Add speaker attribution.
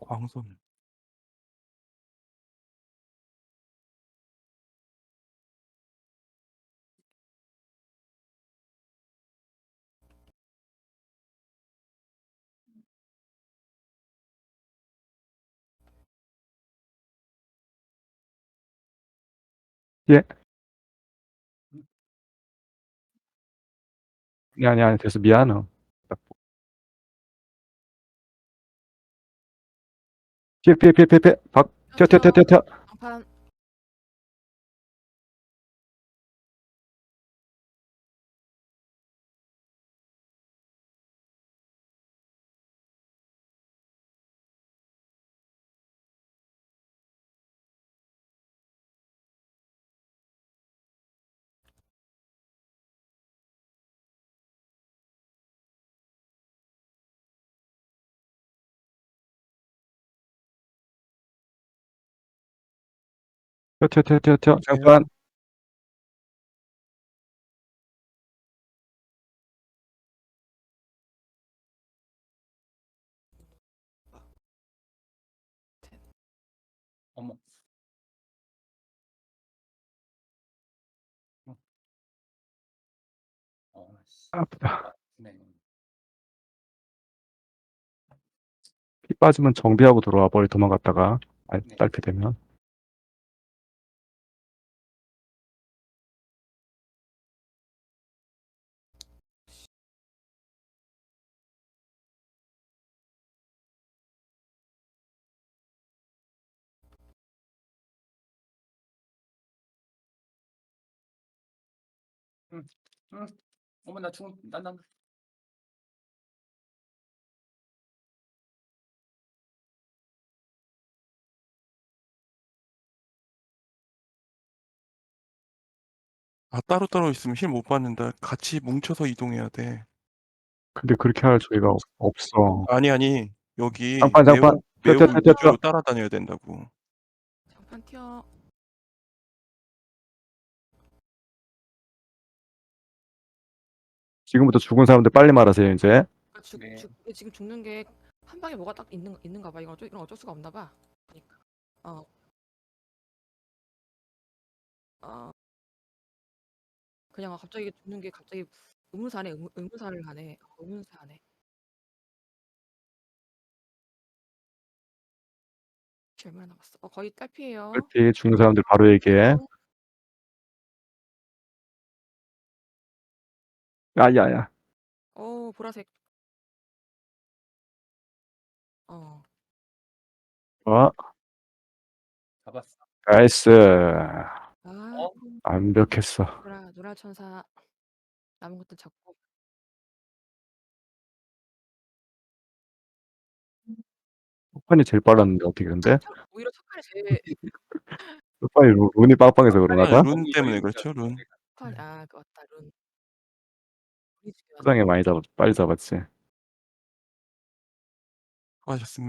Speaker 1: 광선.
Speaker 2: 예. 아니, 아니, 아니, 됐어. 미안해. 피해, 피해, 피해, 피해, 피해. 박, 튀어, 튀어, 튀어, 튀어, 튀 튀어, 튀어, 튀어, 튀어. 장판.
Speaker 1: 어머. 어. 어, 씨.
Speaker 2: 아프다.
Speaker 1: 네.
Speaker 2: 피 빠지면 정비하고 들어와. 머리 도망갔다가. 아,
Speaker 1: 네.
Speaker 2: 딸피 되면.
Speaker 1: 응. 어머 나 죽은 난 난.
Speaker 3: 아 따로따로 있으면 힐 못 받는다. 같이 뭉쳐서 이동해야 돼.
Speaker 2: 근데 그렇게 할 저희가 없- 없어.
Speaker 3: 아니 아니 여기
Speaker 2: 장판, 장판.
Speaker 3: 매우 매우
Speaker 2: 튀어, 튀어.
Speaker 3: 우주로 따라다녀야 된다고.
Speaker 4: 장판 튀어
Speaker 2: 지금부터 죽은 사람들 빨리 말하세요, 이제.
Speaker 4: 아, 죽,
Speaker 1: 네.
Speaker 4: 죽, 이게 지금 죽는 게 한 방에 뭐가 딱 있는 있는가 봐 이건 어쩔 이건 어쩔 수가 없나 봐 그러니까 어. 어. 그냥 갑자기 죽는 게 갑자기 의문사네 의문, 의문사를 하네 어, 의문사하네 혹시 얼마나 남았어? 어 거의 딸피예요
Speaker 2: 딸피 죽는 사람들 바로 얘기해. 야, 야, 야.
Speaker 4: 어 보라색 어
Speaker 2: 어,
Speaker 1: 잡았어.
Speaker 2: 나이스.
Speaker 4: 아,
Speaker 1: 어?
Speaker 2: 완벽했어.
Speaker 4: 노라 노라 천사 남은 것도 잡고
Speaker 2: 첫판이 제일 빨랐는데, 어떻게 근데?
Speaker 4: 첫- 오히려 첫 판이 제일
Speaker 2: 첫판이 루- 룬이 빵빵해서 그런가 봐?
Speaker 3: 룬 때문에 그렇죠 룬.
Speaker 4: 첫판이 아 그렇다 룬
Speaker 2: 수상에 많이 잡, 빨리 잡았지.
Speaker 3: 수고하셨습니다.